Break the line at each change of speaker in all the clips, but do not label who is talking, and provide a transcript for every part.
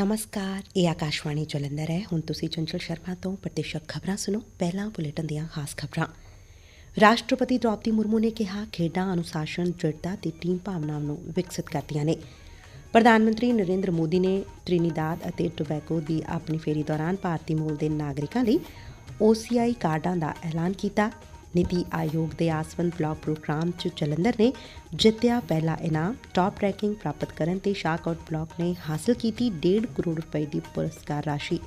ਨਮਸਕਾਰ ਇਹ ਆਕਾਸ਼ਵਾਣੀ ਜਲੰਧਰ ਹੈ ਹੁਣ ਤੁਸੀਂ ਚੰਚਲ ਸ਼ਰਮਾ ਤੋਂ ਪ੍ਰਤੀਸ਼ਕ ਖਬਰਾਂ ਸੁਣੋ ਪਹਿਲਾਂ ਬੁਲੇਟਿਨ ਦੀਆਂ ਖਾਸ ਖਬਰਾਂ ਰਾਸ਼ਟਰਪਤੀ ਦ੍ਰੋਪਦੀ ਮੁਰਮੂ ਨੇ ਕਿਹਾ ਖੇਡਾਂ ਅਨੁਸ਼ਾਸਨ ਦ੍ਰਿੜਤਾ ਤੇ ਟੀਮ ਭਾਵਨਾਵਾਂ ਨੂੰ ਵਿਕਸਿਤ ਕਰਦੀਆਂ ਨੇ ਪ੍ਰਧਾਨ ਮੰਤਰੀ ਨਰਿੰਦਰ ਮੋਦੀ ਨੇ ਟ੍ਰਿਨੀਦਾਦ ਅਤੇ ਟੋਬੈਗੋ ਦੀ ਆਪਣੀ ਫੇਰੀ ਦੌਰਾਨ ਭਾਰਤੀ ਮੂਲ ਦੇ ਨਾਗਰਿਕਾਂ ਲਈ OCI ਕਾਰਡਾਂ ਦਾ ਐਲਾਨ ਕੀਤਾ ਨੀਤੀ ਆਯੋਗ ਦੇ ਆਸਵੰਦ ਬਲਾਕ ਪ੍ਰੋਗਰਾਮ ਚ ਜਲੰਧਰ ਨੇ ਜਿੱਤਿਆ ਪਹਿਲਾ ਇਨਾਮ ਟਾਪ ਰੈਂਕਿੰਗ ਪ੍ਰਾਪਤ ਕਰਨ ਤੇ ਸ਼ਾਕਆਊਟ ਬਲਾਕ ਨੇ ਹਾਸਲ ਕੀਤੀ 1.5 ਕਰੋੜ ਰੁਪਏ ਦੀ ਪੁਰਸਕਾਰ ਰਾਸ਼ੀ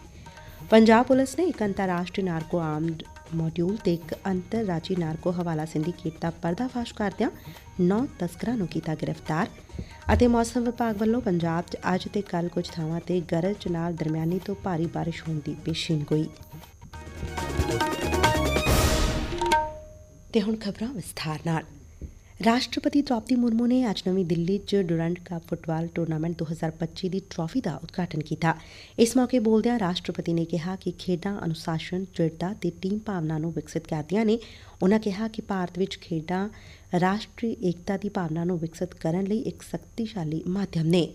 ਪੰਜਾਬ ਪੁਲਿਸ ਨੇ ਇੱਕ ਅੰਤਰਰਾਸ਼ਟਰੀ ਨਾਰਕੋ ਆਰਮਡ ਮੋਡਿਊਲ ਤੇ ਇੱਕ ਅੰਤਰਰਾਜੀ ਨਾਰਕੋ ਹਵਾਲਾ ਸਿੰਡੀਕੇਟ ਦਾ ਪਰਦਾਫਾਸ਼ ਕਰਦਿਆਂ 9 ਤਸਕਰਾਂ ਨੂੰ ਕੀਤਾ ਗ੍ਰਿਫਤਾਰ ਅਤੇ ਮੌਸਮ ਵਿਭਾਗ ਵੱਲੋਂ ਪੰਜਾਬ 'ਚ ਅੱਜ ਤੇ ਕੱਲ ਕੁਝ ਥਾਵਾਂ ਤੇ ਗਰਜ ਨਾਲ ਦਰਮਿਆਨੀ ਤੋਂ ਭਾਰੀ ਬਾਰਿਸ਼ ਹੋਣ ਦੀ ਪੇਸ਼ੀਨਗੋਈ ਤੇ ਹੁਣ ਖਬਰਾਂ ਵਿਸਥਾਰ ਨਾਲ। ਰਾਸ਼ਟਰਪਤੀ ਦ੍ਰੌਪਦੀ ਮੁਰਮੂ ਨੇ ਅੱਜ ਨਵੀਂ ਦਿੱਲੀ 'ਚ ਡੁਰੰਡ ਕੱਪ ਫੁੱਟਬਾਲ ਟੂਰਨਾਮੈਂਟ 2025 ਦੀ ਟਰਾਫੀ ਦਾ ਉਦਘਾਟਨ ਕੀਤਾ। ਇਸ ਮੌਕੇ ਬੋਲਦਿਆਂ ਰਾਸ਼ਟਰਪਤੀ ਨੇ ਕਿਹਾ ਕਿ ਖੇਡਾਂ ਅਨੁਸ਼ਾਸਨ, ਦ੍ਰਿੜਤਾ ਤੇ ਟੀਮ ਭਾਵਨਾ ਨੂੰ ਵਿਕਸਿਤ ਕਰਦੀਆਂ ਨੇ। ਉਨ੍ਹਾਂ ਕਿਹਾ ਕਿ ਭਾਰਤ ਵਿੱਚ ਖੇਡਾਂ ਰਾਸ਼ਟਰੀ ਏਕਤਾ ਦੀ ਭਾਵਨਾ ਨੂੰ ਵਿਕਸਿਤ ਕਰਨ ਲਈ ਇੱਕ ਸ਼ਕਤੀਸ਼ਾਲੀ ਮਾਧਿਅਮ ਨੇ।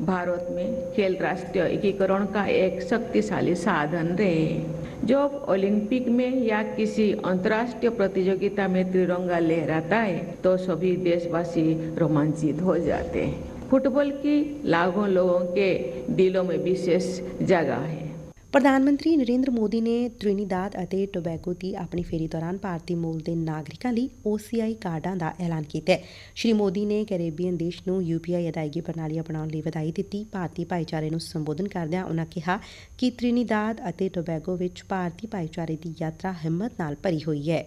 भारत में खेल राष्ट्रीय एकीकरण का एक शक्तिशाली साधन रहे जो ओलंपिक में या किसी अंतर्राष्ट्रीय प्रतियोगिता में तिरंगा लहराता है तो सभी देशवासी रोमांचित हो जाते। हैं फुटबॉल की लाखों लोगों के दिलों में विशेष जगह है।
ਪ੍ਰਧਾਨ ਮੰਤਰੀ ਨਰਿੰਦਰ ਮੋਦੀ ਨੇ ਤ੍ਰਿਨੀਦਾਦ ਅਤੇ ਟੋਬੈਗੋ ਦੀ ਆਪਣੀ ਫੇਰੀ ਦੌਰਾਨ ਭਾਰਤੀ ਮੂਲ ਦੇ ਨਾਗਰਿਕਾਂ ਲਈ OCI ਕਾਰਡਾਂ ਦਾ ਐਲਾਨ ਕੀਤਾ ਹੈ। ਸ਼੍ਰੀ ਮੋਦੀ ਨੇ ਕੈਰੇਬੀਅਨ ਦੇਸ਼ ਨੂੰ UPI ਅਦਾਇਗੀ ਪ੍ਰਣਾਲੀ ਅਪਣਾਉਣ ਲਈ ਵਧਾਈ ਦਿੱਤੀ। ਭਾਰਤੀ ਭਾਈਚਾਰੇ ਨੂੰ ਸੰਬੋਧਨ ਕਰਦਿਆਂ ਉਨ੍ਹਾਂ ਕਿਹਾ ਕਿ ਤ੍ਰਿਨੀਦਾਦ ਅਤੇ ਟੋਬੈਗੋ ਵਿੱਚ ਭਾਰਤੀ ਭਾਈਚਾਰੇ ਦੀ ਯਾਤਰਾ ਹਿੰਮਤ ਨਾਲ ਭਰੀ ਹੋਈ ਹੈ।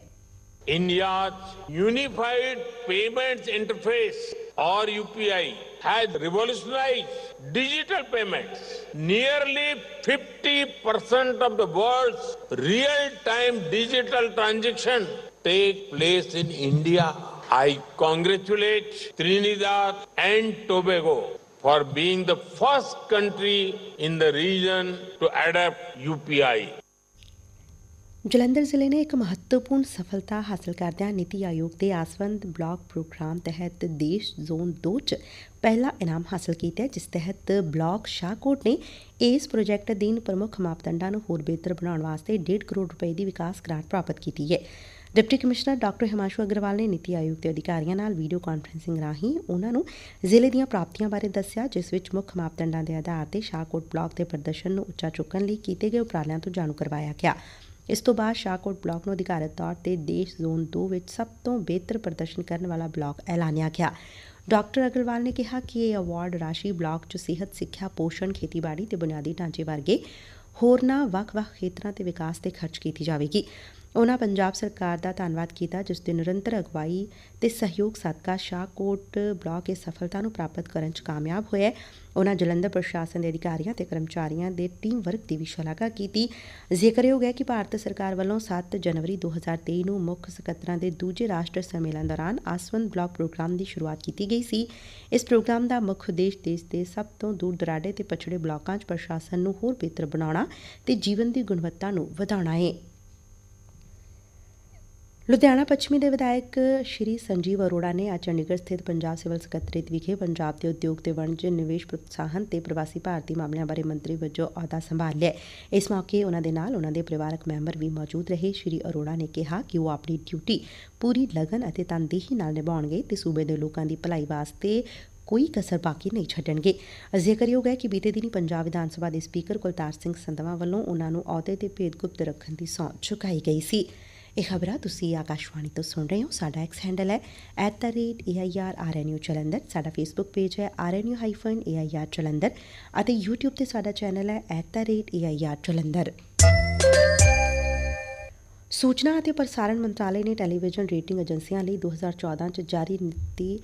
India's unified payments interface or UPI has revolutionized digital payments. Nearly 50% of the world's real-time digital transactions take place in India. I congratulate Trinidad and Tobago for being the first country in the region to adopt UPI.
Jalandhar ਜ਼ਿਲ੍ਹੇ ਨੇ ਇੱਕ ਮਹੱਤਵਪੂਰਨ ਸਫਲਤਾ ਹਾਸਲ ਕਰਦਿਆਂ ਨੀਤੀ ਆਯੋਗ ਦੇ ਆਸਵੰਦ block programme ਤਹਿਤ ਦੇਸ਼ ਜ਼ੋਨ 2 ਚ ਪਹਿਲਾ ਇਨਾਮ ਹਾਸਲ ਕੀਤਾ ਜਿਸ ਤਹਿਤ ਬਲਾਕ ਸ਼ਾਹਕੋਟ ਨੇ ਇਸ ਪ੍ਰੋਜੈਕਟ ਅਧੀਨ ਪ੍ਰਮੁੱਖ ਮਾਪਦੰਡਾਂ ਨੂੰ ਹੋਰ ਬਿਹਤਰ ਬਣਾਉਣ ਵਾਸਤੇ 1.5 ਕਰੋੜ ਰੁਪਏ ਦੀ ਵਿਕਾਸ ਗ੍ਰਾਂਟ ਪ੍ਰਾਪਤ ਕੀਤੀ ਹੈ। Deputy commissioner doctor Himanshu Agarwal ਨੇ ਨੀਤੀ ਆਯੋਗ ਦੇ ਅਧਿਕਾਰੀਆਂ ਨਾਲ ਵੀਡੀਓ ਕਾਨਫਰੰਸਿੰਗ ਰਾਹੀਂ ਉਹਨਾਂ ਨੂੰ ਜ਼ਿਲ੍ਹੇ ਦੀਆਂ ਪ੍ਰਾਪਤੀਆਂ ਬਾਰੇ ਦੱਸਿਆ, ਜਿਸ ਵਿੱਚ ਮੁੱਖ ਮਾਪਦੰਡਾਂ ਦੇ ਆਧਾਰ ਤੇ ਸ਼ਾਹਕੋਟ ਬਲਾਕ ਦੇ ਪ੍ਰਦਰਸ਼ਨ ਨੂੰ ਉੱਚਾ ਚੁੱਕਣ ਲਈ ਕੀਤੇ ਗਏ ਉਪਰਾਲਿਆਂ ਤੋਂ ਜਾਣੂ ਕਰਵਾਇਆ ਗਿਆ। ਇਸ ਤੋਂ ਬਾਅਦ ਸ਼ਾਹਕੋਟ ਬਲਾਕ ਨੂੰ ਅਧਿਕਾਰਤ ਤੌਰ ਤੇ ਦੇਸ਼ ਜ਼ੋਨ 2 ਵਿੱਚ ਸਭ ਤੋਂ ਬਿਹਤਰ ਪ੍ਰਦਰਸ਼ਨ ਕਰਨ ਵਾਲਾ ਬਲਾਕ ਐਲਾਨਿਆ ਗਿਆ ਡਾਕਟਰ ਅਗਰਵਾਲ ਨੇ ਕਿਹਾ ਕਿ ਇਹ ਅਵਾਰਡ ਰਾਸ਼ੀ ਬਲਾਕ 'ਚ ਸਿਹਤ, ਸਿੱਖਿਆ, ਪੋਸ਼ਣ, ਖੇਤੀਬਾੜੀ ਤੇ ਬੁਨਿਆਦੀ ਢਾਂਚੇ ਵਰਗੇ ਹੋਰਨਾਂ ਵੱਖ-ਵੱਖ ਖੇਤਰਾਂ ਤੇ ਵਿਕਾਸ ਤੇ ਖਰਚ ਕੀਤੀ ਜਾਵੇਗੀ। ਉਨ੍ਹਾਂ ਪੰਜਾਬ ਸਰਕਾਰ ਦਾ ਧੰਨਵਾਦ ਕੀਤਾ, ਜਿਸ ਦੀ ਨਿਰੰਤਰ ਅਗਵਾਈ ਤੇ ਸਹਿਯੋਗ ਸਦਕਾ ਸ਼ਾਹਕੋਟ ਬਲਾਕ ਇਹ ਸਫਲਤਾ ਨੂੰ ਪ੍ਰਾਪਤ ਕਰਨ 'ਚ ਕਾਮਯਾਬ ਹੋਇਆ ਉਨੂਾ ਜਲੰਧਰ ਪ੍ਰਸ਼ਾਸਨ ਦੇ ਅਧਿਕਾਰੀਆਂ ਤੇ ਕਰਮਚਾਰੀਆਂ ਦੇ ਟੀਮ ਵਰਕ ਦੀ ਵੀ ਸ਼ਲਾਘਾ ਕੀਤੀ। ਜ਼ਿਕਰਯੋਗ ਹੈ ਕਿ ਭਾਰਤ ਸਰਕਾਰ ਵੱਲੋਂ 7 ਜਨਵਰੀ 2023 ਨੂੰ ਮੁੱਖ ਸਕੱਤਰਾਂ ਦੇ ਦੂਜੇ ਰਾਸ਼ਟਰ ਸੰਮੇਲਨ ਦੌਰਾਨ ਆਸਵੰਦ ਬਲਾਕ ਪ੍ਰੋਗਰਾਮ ਦੀ ਸ਼ੁਰੂਆਤ ਕੀਤੀ ਗਈ ਸੀ। ਇਸ ਪ੍ਰੋਗਰਾਮ ਦਾ ਮੁੱਖ ਉਦੇਸ਼ ਦੇਸ਼ ਦੇ ਸਭ ਤੋਂ ਦੂਰ ਦਰਾਡੇ ਤੇ ਪਛੜੇ ਬਲਾਕਾਂ 'ਚ ਪ੍ਰਸ਼ਾਸਨ ਨੂੰ ਹੋਰ ਬਿਹਤਰ ਬਣਾਉਣਾ ਤੇ ਜੀਵਨ ਦੀ ਗੁਣਵੱਤਾ ਨੂੰ ਵਧਾਉਣਾ ਹੈ ਲੁਧਿਆਣਾ ਪੱਛਮੀ ਦੇ ਵਿਧਾਇਕ ਸ਼੍ਰੀ ਸੰਜੀਵ ਅਰੋੜਾ ਨੇ ਅੱਜ ਚੰਡੀਗੜ੍ਹ ਸਥਿਤ ਪੰਜਾਬ ਸਿਵਲ ਸਕੱਤਰੇਤ ਵਿਖੇ ਪੰਜਾਬ ਦੇ ਉਦਯੋਗ ਤੇ ਵਣਜ ਨਿਵੇਸ਼ ਪ੍ਰੋਤਸਾਹਨ ਤੇ ਪ੍ਰਵਾਸੀ ਭਾਰਤੀ ਮਾਮਲਿਆਂ ਬਾਰੇ ਮੰਤਰੀ ਵਜੋਂ ਅਹੁਦਾ ਸੰਭਾਲ ਲਿਆ ਇਸ ਮੌਕੇ ਉਹਨਾਂ ਦੇ ਨਾਲ ਉਹਨਾਂ ਦੇ ਪਰਿਵਾਰਕ ਮੈਂਬਰ ਵੀ ਮੌਜੂਦ ਰਹੇ। ਸ਼੍ਰੀ ਅਰੋੜਾ ਨੇ ਕਿਹਾ ਕਿ ਉਹ ਆਪਣੀ ਡਿਊਟੀ ਪੂਰੀ ਲਗਨ ਅਤੇ ਤਨਦੇਹੀ ਨਾਲ ਨਿਭਾਉਣਗੇ ਤੇ ਸੂਬੇ ਦੇ ਲੋਕਾਂ ਦੀ ਭਲਾਈ ਵਾਸਤੇ ਕੋਈ ਕਸਰ ਬਾਕੀ ਨਹੀਂ ਛੱਡਣਗੇ। ਜ਼ਿਕਰਯੋਗ ਹੈ ਕਿ ਬੀਤੇ ਦਿਨੀ ਪੰਜਾਬ ਵਿਧਾਨ ਸਭਾ ਦੇ ਸਪੀਕਰ ਕੁਲਤਾਰ ਸਿੰਘ ਸੰਧਵਾ ਵੱਲੋਂ ਉਹਨਾਂ ਨੂੰ ਅਹੁਦੇ ਤੇ ਭੇਦਗੁਪਤ ਰੱਖਣ ਦੀ ਸਹੁੰ ਚੁਕਾਈ ਗਈ ਸੀ। ਇਹ ਖਬਰਾਂ ਤੁਸੀਂ ਆਕਾਸ਼ਵਾਣੀ ਤੋਂ ਸੁਣ ਰਹੇ ਹੋ। ਸਾਡਾ ਐਕਸ ਹੈਂਡਲ ਹੈ @airrnu ਜਲੰਧਰ ਸਾਡਾ ਫੇਸਬੁੱਕ ਪੇਜ ਹੈ rnu-air ਜਲੰਧਰ ਅਤੇ YouTube ਤੇ ਸਾਡਾ ਚੈਨਲ ਹੈ @air ਜਲੰਧਰ ਸੂਚਨਾ ਅਤੇ ਪ੍ਰਸਾਰਣ ਮੰਤਰਾਲੇ ਨੇ ਟੈਲੀਵਿਜ਼ਨ ਰੇਟਿੰਗ ਏਜੰਸੀਆਂ ਲਈ 2014 ਚ ਜਾਰੀ ਨੀਤੀ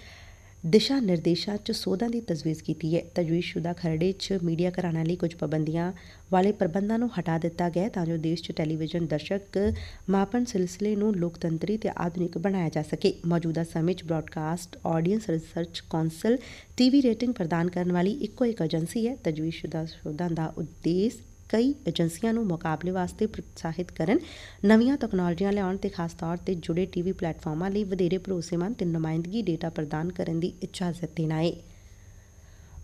ਦਿਸ਼ਾ ਨਿਰਦੇਸ਼ਾਂ 'ਚ ਸੋਧਾਂ ਦੀ ਤਜਵੀਜ਼ ਕੀਤੀ ਹੈ। ਤਜਵੀਜ਼ਸ਼ੁਦਾ ਖਰੜੇ 'ਚ ਮੀਡੀਆ ਘਰਾਣਿਆਂ ਲਈ ਕੁਝ ਪਾਬੰਦੀਆਂ ਵਾਲੇ ਪ੍ਰਬੰਧਾਂ ਨੂੰ ਹਟਾ ਦਿੱਤਾ ਗਿਆ ਤਾਂ ਜੋ ਦੇਸ਼ 'ਚ ਟੈਲੀਵਿਜ਼ਨ ਦਰਸ਼ਕ ਮਾਪਨ ਸਿਲਸਿਲੇ ਨੂੰ ਲੋਕਤੰਤਰੀ ਤੇ ਆਧੁਨਿਕ ਬਣਾਇਆ ਜਾ ਸਕੇ। ਮੌਜੂਦਾ ਸਮੇਂ 'ਚ broadcast audience research council, TV rating ਪ੍ਰਦਾਨ ਕਰਨ ਵਾਲੀ ਇੱਕੋ ਇੱਕ ਏਜੰਸੀ ਹੈ। ਤਜਵੀਜ਼ਸ਼ੁਦਾ ਸੋਧਾਂ ਦਾ ਉਦੇਸ਼ ਕਈ ਏਜੰਸੀਆਂ ਨੂੰ ਮੁਕਾਬਲੇ ਵਾਸਤੇ ਪ੍ਰੋਤਸਾਹਿਤ ਕਰਨ, ਨਵੀਆਂ ਤਕਨਾਲੋਜੀਆਂ ਲਿਆਉਣ ਤੇ ਖਾਸ ਤੌਰ ਤੇ ਜੁੜੇ ਟੀਵੀ ਪਲੇਟਫਾਰਮਾਂ ਲਈ ਵਧੇਰੇ ਭਰੋਸੇਮੰਦ ਤੇ ਨੁਮਾਇੰਦਗੀ ਡੇਟਾ ਪ੍ਰਦਾਨ ਕਰਨ ਦੀ ਇਜਾਜ਼ਤ ਦੇਣਾ ਏ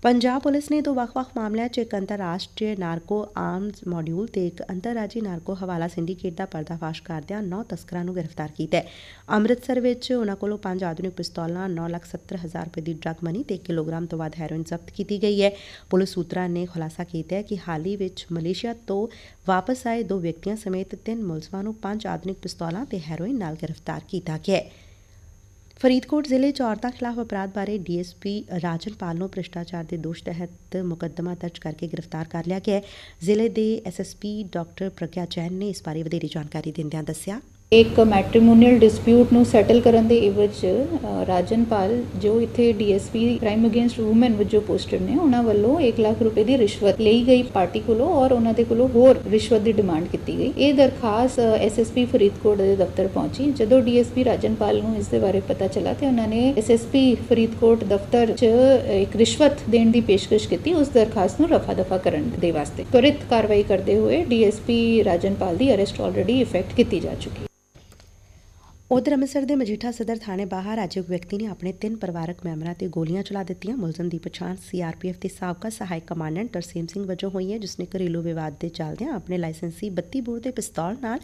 ਪੰਜਾਬ ਪੁਲਿਸ ਨੇ ਦੋ ਵੱਖ-ਵੱਖ ਮਾਮਲਿਆਂ 'ਚ ਇੱਕ ਅੰਤਰਰਾਸ਼ਟਰੀ ਨਾਰਕੋ ਆਰਮਜ਼ ਮੋਡਿਊਲ ਤੇ ਇੱਕ ਅੰਤਰਰਾਜੀ ਨਾਰਕੋ ਹਵਾਲਾ ਸਿੰਡੀਕੇਟ ਦਾ ਪਰਦਾਫਾਸ਼ ਕਰਦਿਆਂ 9 ਤਸਕਰਾਂ ਨੂੰ ਗ੍ਰਿਫਤਾਰ ਕੀਤਾ ਹੈ। ਅੰਮ੍ਰਿਤਸਰ ਵਿੱਚ ਉਨ੍ਹਾਂ ਕੋਲੋਂ ਪੰਜ ਆਧੁਨਿਕ ਪਿਸਤੌਲਾਂ 9,70,000 ਰੁਪਏ ਦੀ ਡਰੱਗ ਮਨੀ ਤੇ 1 ਕਿਲੋਗ੍ਰਾਮ ਤੋਂ ਵੱਧ ਹੈਰੋਇਨ ਜ਼ਬਤ ਕੀਤੀ ਗਈ ਹੈ। ਪੁਲਿਸ ਸੂਤਰਾਂ ਨੇ ਖੁਲਾਸਾ ਕੀਤਾ ਹੈ ਕਿ ਹਾਲ ਹੀ ਵਿੱਚ ਮਲੇਸ਼ੀਆ ਤੋਂ ਵਾਪਸ ਆਏ ਦੋ ਵਿਅਕਤੀਆਂ ਸਮੇਤ ਤਿੰਨ ਮੁਲਜ਼ਮਾਂ ਨੂੰ ਪੰਜ ਆਧੁਨਿਕ ਪਿਸਤੌਲਾਂ ਤੇ ਹੈਰੋਇਨ ਨਾਲ ਗ੍ਰਿਫਤਾਰ ਕੀਤਾ ਗਿਆ ਹੈ। ਫਰੀਦਕੋਟ ਜ਼ਿਲ੍ਹੇ 'ਚ ਔਰਤਾਂ ਖਿਲਾਫ ਅਪਰਾਧ ਬਾਰੇ ਡੀਐਸਪੀ ਰਾਜਨਪਾਲ ਨੂੰ ਭ੍ਰਿਸ਼ਟਾਚਾਰ ਦੇ ਦੋਸ਼ ਤਹਿਤ ਮੁਕੱਦਮਾ ਦਰਜ ਕਰਕੇ ਗ੍ਰਿਫਤਾਰ ਕਰ ਲਿਆ ਗਿਆ ਹੈ। ਜ਼ਿਲ੍ਹੇ ਦੇ ਐਸਐਸਪੀ ਡਾਕਟਰ ਪ੍ਰਗਿਆ ਜੈਨ ਨੇ ਇਸ ਬਾਰੇ ਵਧੇਰੇ ਜਾਣਕਾਰੀ ਦਿੰਦਿਆਂ ਦੱਸਿਆ।
ਇੱਕ ਮੈਟ੍ਰੀਮੋਨੀਅਲ ਡਿਸਪਿਊਟ ਨੂੰ ਸੈਟਲ ਕਰਨ ਦੇ ਇਵਜ 'ਚ, ਅ, ਰਾਜਨਪਾਲ ਜੋ ਇੱਥੇ ਡੀਐਸਪੀ ਕ੍ਰਾਈਮ ਅਗੇਂਸਟ ਔਮਨ ਵਜੋਂ ਪੋਸਟਡ ਨੇ ਉਹਨਾਂ ਵੱਲੋਂ 1 ਲੱਖ ਰੁਪਏ ਦੀ ਰਿਸ਼ਵਤ ਲਈ ਗਈ ਪਾਰਟੀ ਕੋਲੋਂ ਔਰ ਉਹਨਾਂ ਦੇ ਕੋਲੋਂ ਹੋਰ ਰਿਸ਼ਵਤ ਦੀ ਡਿਮਾਂਡ ਕੀਤੀ ਗਈ। ਇਹ ਦਰਖਾਸਤ ਐਸਐਸਪੀ ਫਰੀਦਕੋਟ ਦੇ ਦਫ਼ਤਰ ਪਹੁੰਚੀ ਜਦੋਂ ਡੀਐਸਪੀ ਰਾਜਨਪਾਲ ਨੂੰ ਇਸ ਦੇ ਬਾਰੇ ਪਤਾ ਚੱਲਾ ਤੇ ਉਹਨਾਂ ਨੇ ਐਸਐਸਪੀ ਫਰੀਦਕੋਟ ਦਫ਼ਤਰ 'ਚ ਇੱਕ ਰਿਸ਼ਵਤ ਦੇਣ ਦੀ ਪੇਸ਼ਕਸ਼ ਕੀਤੀ ਉਸ ਦਰਖਾਸਤ ਨੂੰ ਰਫਾ ਦਫਾ ਕਰਨ ਦੇ ਵਾਸਤੇ। ਤੁਰਿਤ ਕਾਰਵਾਈ ਕਰਦੇ ਹੋਏ ਡੀਐਸਪੀ ਰਾਜਨਪਾਲ ਦੀ ਅਰੈਸਟ ਆਲਰੇਡੀ ਇਫੈਕਟ ਕੀਤੀ ਜਾ ਚੁੱਕੀ
ਉਧਰ ਅੰਮ੍ਰਿਤਸਰ ਦੇ ਮਜੀਠਾ ਸਦਰ ਥਾਣੇ ਬਾਹਰ ਅੱਜ ਇੱਕ ਵਿਅਕਤੀ ਨੇ ਆਪਣੇ ਤਿੰਨ ਪਰਿਵਾਰਕ ਮੈਂਬਰਾਂ ਤੇ ਗੋਲੀਆਂ ਚਲਾ ਦਿੱਤੀਆਂ। ਮੁਲਜ਼ਮ ਦੀ ਪਛਾਣ ਸੀਆਰਪੀਐਫ ਦੇ ਸਾਬਕਾ ਸਹਾਇਕ ਕਮਾਂਡੈਂਟ ਤਰਸੀਮ ਸਿੰਘ ਵਜੋਂ ਹੋਈ ਹੈ, ਜਿਸ ਨੇ ਘਰੇਲੂ ਵਿਵਾਦ ਦੇ ਚੱਲਦਿਆਂ ਆਪਣੇ ਲਾਇਸੈਂਸੀ 32 ਬੋਰ ਦੇ ਪਿਸਤੌਲ ਨਾਲ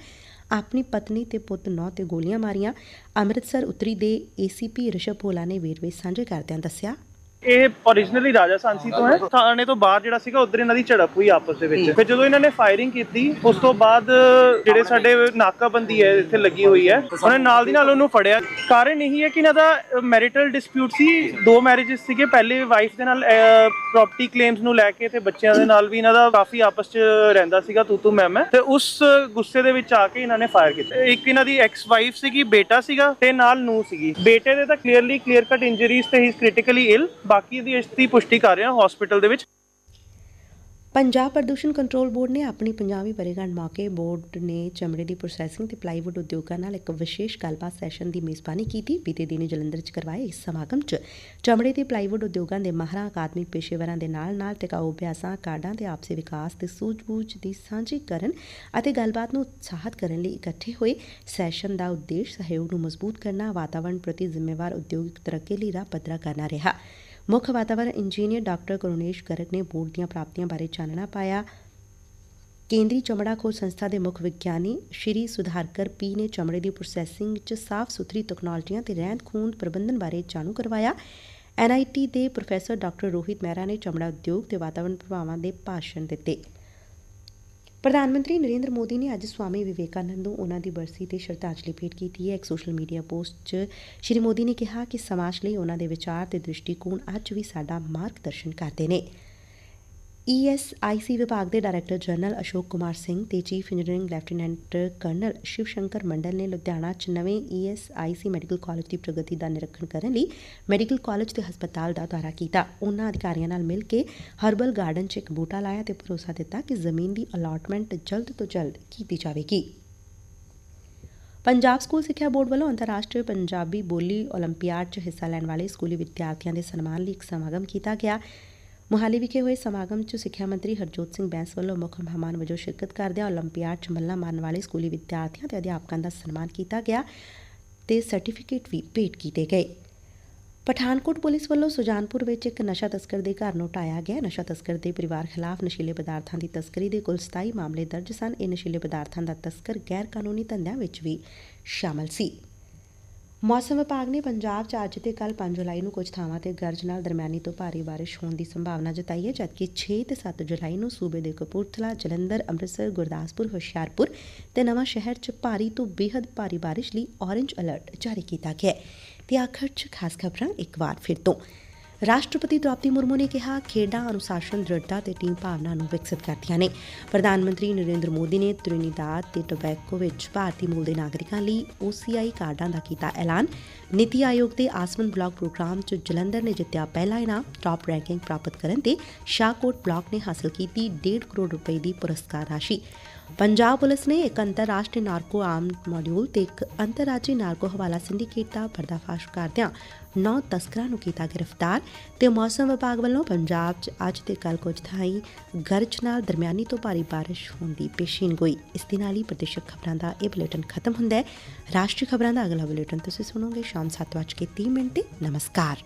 ਆਪਣੀ ਪਤਨੀ ਤੇ ਪੁੱਤ ਨੌ ਤੇ ਗੋਲੀਆਂ ਮਾਰੀਆਂ। ਅੰਮ੍ਰਿਤਸਰ ਉੱਤਰੀ ਦੇ ਏਸੀਪੀ ਰਿਸ਼ਭ ਭੋਲਾ ਨੇ ਵੇਰਵੇ ਸਾਂਝੇ ਕਰਦਿਆਂ ਦੱਸਿਆ
ਇਹ originally ਰਾਜਾ ਸਾਂਸੀ ਤੋਂ ਹੈ। ਥਾਣੇ ਤੋਂ ਬਾਹਰ ਜਿਹੜਾ ਸੀਗਾ ਉਧਰ ਇਹਨਾਂ ਦੀ ਝੜਪ ਹੋਈ ਆਪਸ ਦੇ ਵਿੱਚ। ਫਿਰ ਜਦੋਂ ਇਹਨਾਂ ਨੇ ਫਾਇਰਿੰਗ ਕੀਤੀ ਉਸ ਤੋਂ ਬਾਅਦ ਜਿਹੜੇ ਸਾਡੇ ਨਾਕਾਬੰਦੀ ਹੈ ਇੱਥੇ ਲੱਗੀ ਹੋਈ ਹੈ। ਉਹਨੇ ਨਾਲ ਦੀ ਨਾਲ ਉਹਨੂੰ ਫੜਿਆ। ਕਾਰਨ ਇਹੀ ਹੈ ਕਿ ਇਹਨਾਂ ਦਾ ਮੈਰਿਟਲ ਡਿਸਪਿਊਟ ਸੀ। ਦੋ ਮੈਰਿਜਸ ਸੀਗੇ। ਪਹਿਲੇ ਵਾਈਫ ਦੇ ਨਾਲ ਪ੍ਰਾਪਰਟੀ ਕਲੇਮਸ ਨੂੰ ਲੈ ਕੇ ਤੇ ਬੱਚਿਆਂ ਦੇ ਨਾਲ ਵੀ ਇਹਨਾਂ ਦਾ ਕਾਫੀ ਆਪਸ ਚ ਰਹਿੰਦਾ ਸੀਗਾ ਤੂ ਤੂ ਮੈਂ ਮੈਂ। ਤੇ ਉਸ ਗੁੱਸੇ ਦੇ ਵਿੱਚ ਆ ਕੇ ਇਹਨਾਂ ਨੇ ਫਾਇਰ ਕੀਤਾ। ਇੱਕ ਇਹਨਾਂ ਦੀ ਐਕਸ ਵਾਈਫ ਸੀਗੀ ਬੇਟਾ ਸੀਗਾ ਤੇ ਨਾਲ ਨੂੰ ਸੀਗੀ। ਬੇਟੇ ਦੇ ਤਾਂ ਕਲੀਅਰਲੀ ਕਲੀਅਰ ਕੱਟ ਇੰਜਰੀਜ਼ ਤੇ ਹੀ ਕ੍ਰਿਟੀਕਲੀ ਇਲ ਬਾਕੀ ਦੀ ਇਸ ਦੀ ਪੁਸ਼ਟੀ ਕਰ ਰਹੇ ਹਾਂ ਹਸਪੀਟਲ ਦੇ ਵਿੱਚ।
ਪੰਜਾਬ ਪ੍ਰਦੂਸ਼ਣ ਕੰਟਰੋਲ ਬੋਰਡ ਨੇ ਆਪਣੀ 50ਵੀਂ ਵਰ੍ਹੇਗੰਢ ਮੌਕੇ ਬੋਰਡ ਨੇ ਚਮੜੇ ਦੀ ਪ੍ਰੋਸੈਸਿੰਗ ਤੇ ਪਲਾਈਵੁੱਡ ਉਦਯੋਗਾਂ ਨਾਲ ਇੱਕ ਵਿਸ਼ੇਸ਼ ਗੱਲਬਾਤ ਸੈਸ਼ਨ ਦੀ ਮੇਜ਼ਬਾਨੀ ਕੀਤੀ। ਬੀਤੇ ਦਿਨੀ ਜਲੰਧਰ 'ਚ ਕਰਵਾਏ ਇਸ ਸਮਾਗਮ 'ਚ ਚਮੜੇ ਤੇ ਪਲਾਈਵੁੱਡ ਉਦਯੋਗਾਂ ਦੇ ਮਾਹਰਾਂ ਅਕਾਦਮਿਕ ਪੇਸ਼ੇਵਰਾਂ ਦੇ ਨਾਲ-ਨਾਲ ਟਿਕਾਊ ਅਭਿਆਸਾਂ ਕਾਰਡਾਂ ਤੇ ਆਪਸੀ ਵਿਕਾਸ ਤੇ ਸੂਝ-ਬੂਝ ਦੀ ਸਾਂਝੀ ਕਰਨ ਅਤੇ ਗੱਲਬਾਤ ਨੂੰ ਉਤਸ਼ਾਹਤ ਕਰਨ ਲਈ ਇਕੱਠੇ ਹੋਏ ਸੈਸ਼ਨ ਦਾ ਉਦੇਸ਼ ਸਹਿਯੋਗ ਨੂੰ ਮਜ਼ਬੂਤ ਕਰਨਾ ਵਾਤਾਵਰਣ ਪ੍ਰਤੀ ਜ਼ਿੰਮੇਵਾਰ ਉਦਯੋਗਿਕ ਤਰੱਕੀ ਲਈ ਰਾਹ ਪੱਧਰਾ ਕਰਨਾ ਰਿਹਾ। ਮੁੱਖ ਵਾਤਾਵਰਣ ਇੰਜੀਨੀਅਰ ਡਾਕਟਰ ਕਰੁਣੇਸ਼ ਗਰਗ ਨੇ ਬੋਰਡ ਦੀਆਂ ਪ੍ਰਾਪਤੀਆਂ ਬਾਰੇ ਚਾਨਣਾ ਪਾਇਆ। ਕੇਂਦਰੀ ਚਮੜਾ ਖੋਜ ਸੰਸਥਾ ਦੇ ਮੁੱਖ ਵਿਗਿਆਨੀ ਸ਼੍ਰੀ ਸੁਧਾਰਕਰ ਪੀ ਨੇ ਚਮੜੇ ਦੀ ਪ੍ਰੋਸੈਸਿੰਗ ਵਿੱਚ ਸਾਫ਼ ਸੁਥਰੀ ਤਕਨਾਲੋਜੀਆਂ ਤੇ ਰਹਿੰਦ ਖੂੰਹਦ ਪ੍ਰਬੰਧਨ ਬਾਰੇ ਜਾਣੂ ਕਰਵਾਇਆ। ਐਨਆਈਟੀ ਦੇ ਪ੍ਰੋਫੈਸਰ ਡਾਕਟਰ ਰੋਹਿਤ ਮਹਿਰਾ ਨੇ ਚਮੜਾ ਉਦਯੋਗ ਤੇ ਵਾਤਾਵਰਣ ਪ੍ਰਭਾਵਾਂ ਦੇ ਭਾਸ਼ਣ ਦਿੱਤੇ। ਪ੍ਰਧਾਨ ਮੰਤਰੀ ਨਰਿੰਦਰ ਮੋਦੀ ਨੇ ਅੱਜ ਸਵਾਮੀ ਵਿਵੇਕਾਨੰਦ ਨੂੰ ਉਹਨਾਂ ਦੀ ਬਰਸੀ ਤੇ ਸ਼ਰਧਾਂਜਲੀ ਭੇਟ ਕੀਤੀ ਹੈ। ਇੱਕ ਸੋਸ਼ਲ ਮੀਡੀਆ ਪੋਸਟ 'ਚ ਸ਼੍ਰੀ ਮੋਦੀ ਨੇ ਕਿਹਾ ਕਿ ਸਮਾਜ ਲਈ ਉਹਨਾਂ ਦੇ ਵਿਚਾਰ ਤੇ ਦ੍ਰਿਸ਼ਟੀਕੋਣ ਅੱਜ ਵੀ ਸਾਡਾ ਮਾਰਗਦਰਸ਼ਨ ਕਰਦੇ ਨੇ। ਈਐਸਆਈਸੀ ਵਿਭਾਗ ਦੇ ਡਾਇਰੈਕਟਰ ਜਨਰਲ ਅਸ਼ੋਕ ਕੁਮਾਰ ਸਿੰਘ ਤੇ chief engineering lieutenant colonel Shiv Shankar Mandal ਨੇ ਲੁਧਿਆਣਾ 'ਚ ਨਵੇਂ ਈਐਸਆਈਸੀ ਮੈਡੀਕਲ ਕਾਲਜ ਦੀ ਪ੍ਰਗਤੀ ਦਾ ਨਿਰੀਖਣ ਕਰਨ ਲਈ ਮੈਡੀਕਲ ਕਾਲਜ ਤੇ ਹਸਪਤਾਲ ਦਾ ਦੌਰਾ ਕੀਤਾ। ਉਹਨਾਂ ਅਧਿਕਾਰੀਆਂ ਨਾਲ ਮਿਲ ਕੇ ਹਰਬਲ ਗਾਰਡਨ 'ਚ ਇੱਕ ਬੂਟਾ ਲਾਇਆ ਤੇ ਭਰੋਸਾ ਦਿੱਤਾ ਕਿ ਜ਼ਮੀਨ ਦੀ ਅਲਾਟਮੈਂਟ ਜਲਦ ਤੋਂ ਜਲਦ ਕੀਤੀ ਜਾਵੇਗੀ। ਪੰਜਾਬ ਸਕੂਲ ਸਿੱਖਿਆ ਬੋਰਡ ਵੱਲੋਂ ਅੰਤਰਰਾਸ਼ਟਰੀ ਪੰਜਾਬੀ ਬੋਲੀ ਓਲੰਪੀਆਡ 'ਚ ਹਿੱਸਾ ਲੈਣ ਵਾਲੇ ਸਕੂਲੀ ਵਿਦਿਆਰਥੀਆਂ ਦੇ ਸਨਮਾਨ ਲਈ ਇੱਕ ਸਮਾਗਮ ਕੀਤਾ ਗਿਆ। ਮੁਹਾਲੀ ਵਿਖੇ ਹੋਏ ਸਮਾਗਮ 'ਚ ਸਿੱਖਿਆ ਮੰਤਰੀ ਹਰਜੋਤ ਸਿੰਘ ਬੈਂਸ ਵੱਲੋਂ ਮੁੱਖ ਮਹਿਮਾਨ ਵਜੋਂ ਸ਼ਿਰਕਤ ਕਰਦਿਆਂ ਓਲੰਪੀਆਡ 'ਚ ਮੱਲਾਂ ਮਾਰਨ ਵਾਲੇ ਸਕੂਲੀ ਵਿਦਿਆਰਥੀਆਂ ਤੇ ਅਧਿਆਪਕਾਂ ਦਾ ਸਨਮਾਨ ਕੀਤਾ ਗਿਆ ਤੇ ਸਰਟੀਫਿਕੇਟ ਵੀ ਭੇਟ ਕੀਤੇ ਗਏ। ਪਠਾਨਕੋਟ ਪੁਲਿਸ ਵੱਲੋਂ ਸੁਜਾਨਪੁਰ ਵਿੱਚ ਇੱਕ ਨਸ਼ਾ ਤਸਕਰ ਦੇ ਘਰ ਨੂੰ ਢਾਇਆ ਗਿਆ। ਨਸ਼ਾ ਤਸਕਰ ਦੇ ਪਰਿਵਾਰ ਖਿਲਾਫ ਨਸ਼ੀਲੇ ਪਦਾਰਥਾਂ ਦੀ ਤਸਕਰੀ ਦੇ ਕੁੱਲ 27 ਮਾਮਲੇ ਦਰਜ ਸਨ। ਇਹ ਨਸ਼ੀਲੇ ਪਦਾਰਥਾਂ ਦਾ ਤਸਕਰ ਗੈਰ ਕਾਨੂੰਨੀ ਧੰਦਿਆਂ ਵਿੱਚ ਵੀ ਸ਼ਾਮਲ ਸੀ। ਮੌਸਮ ਵਿਭਾਗ ਨੇ ਪੰਜਾਬ 'ਚ ਅੱਜ ਤੇ ਕੱਲ 5 ਜੁਲਾਈ ਨੂੰ ਕੁਝ ਥਾਵਾਂ ਤੇ ਗਰਜ ਨਾਲ ਦਰਮਿਆਨੀ ਤੋਂ ਭਾਰੀ ਬਾਰਿਸ਼ ਹੋਣ ਦੀ ਸੰਭਾਵਨਾ ਜਤਾਈ ਹੈ, ਜਦਕਿ 6 ਤੇ 7 ਜੁਲਾਈ ਨੂੰ ਸੂਬੇ ਦੇ ਕਪੂਰਥਲਾ, ਜਲੰਧਰ, ਅੰਮ੍ਰਿਤਸਰ, ਗੁਰਦਾਸਪੁਰ, ਹੁਸ਼ਿਆਰਪੁਰ ਤੇ ਨਵਾਂ ਸ਼ਹਿਰ 'ਚ ਭਾਰੀ ਤੋਂ ਬੇਹੱਦ ਭਾਰੀ ਬਾਰਿਸ਼ ਲਈ ਔਰੰਜ ਅਲਰਟ ਜਾਰੀ ਕੀਤਾ ਗਿਆ ਹੈ। ਤੇ ਆਖਰ 'ਚ ਖਾਸ ਖਬਰਾਂ ਇੱਕ ਵਾਰ ਫਿਰ ਤੋਂ। ਰਾਸ਼ਟਰਪਤੀ ਦ੍ਰੋਪਦੀ ਮੁਰਮੂ ਨੇ ਕਿਹਾ, ਖੇਡਾਂ ਅਨੁਸ਼ਾਸਨ, ਦ੍ਰਿੜਤਾ ਤੇ ਟੀਮ ਭਾਵਨਾ ਨੂੰ ਵਿਕਸਿਤ ਕਰਦੀਆਂ ਨੇ। ਪ੍ਰਧਾਨ ਮੰਤਰੀ ਨਰਿੰਦਰ ਮੋਦੀ ਨੇ ਤ੍ਰਿਨੀਦਾਦ ਤੇ ਟੋਬੈਕੋ ਵਿੱਚ ਭਾਰਤੀ ਮੂਲ ਦੇ ਨਾਗਰਿਕਾਂ ਲਈ OCI ਕਾਰਡਾਂ ਦਾ ਕੀਤਾ ਐਲਾਨ। ਨੀਤੀ ਆਯੋਗ ਦੇ ਆਸਮਨ ਬਲਾਕ ਪ੍ਰੋਗਰਾਮ 'ਚ ਜਲੰਧਰ ਨੇ ਜਿੱਤਿਆ ਪਹਿਲਾ ਇਨਾਮ। ਟਾਪ ਰੈਂਕਿੰਗ ਪ੍ਰਾਪਤ ਕਰਨ ਤੇ ਸ਼ਾਹਕੋਟ ਬਲਾਕ ਨੇ ਹਾਸਲ ਕੀਤੀ 1.5 ਕਰੋੜ ਰੁਪਏ ਦੀ ਪੁਰਸਕਾਰ ਰਾਸ਼ੀ। ਪੰਜਾਬ ਪੁਲਿਸ ਨੇ ਇੱਕ ਅੰਤਰਰਾਸ਼ਟਰੀ ਨਾਰਕੋ ਆਮ ਮੋਡਿਊਲ ਤੇ ਇੱਕ ਅੰਤਰਰਾਜੀ ਨਾਰਕੋ ਹਵਾਲਾ ਸਿੰਡੀਕੇਟ ਦਾ ਪਰਦਾਫਾਸ਼ ਕਰਦਿਆਂ ਨੌ ਤਸਕਰਾਂ ਨੂੰ ਕੀਤਾ ਗ੍ਰਿਫਤਾਰ ਤੇ ਮੌਸਮ ਵਿਭਾਗ ਵੱਲੋਂ ਪੰਜਾਬ 'ਚ ਅੱਜ ਤੇ ਕੱਲ ਕੁਝ ਥਾਈਂ ਗਰਜ ਨਾਲ ਦਰਮਿਆਨੀ ਤੋਂ ਭਾਰੀ ਬਾਰਿਸ਼ ਹੋਣ ਦੀ ਪੇਸ਼ੀਨਗੋਈ ਇਸ ਦੇ ਨਾਲ ਹੀ ਪ੍ਰਦੇਸ਼ਕ ਖਬਰਾਂ ਦਾ ਇਹ ਬੁਲੇਟਿਨ ਖਤਮ ਹੁੰਦਾ ਹੈ। ਰਾਸ਼ਟਰੀ ਖਬਰਾਂ ਦਾ ਅਗਲਾ ਬੁਲੇਟਿਨ ਤੁਸੀਂ ਸੁਣੋਗੇ ਸ਼ਾਮ 7:30 ਮਿੰਟ ਤੇ। ਨਮਸਕਾਰ।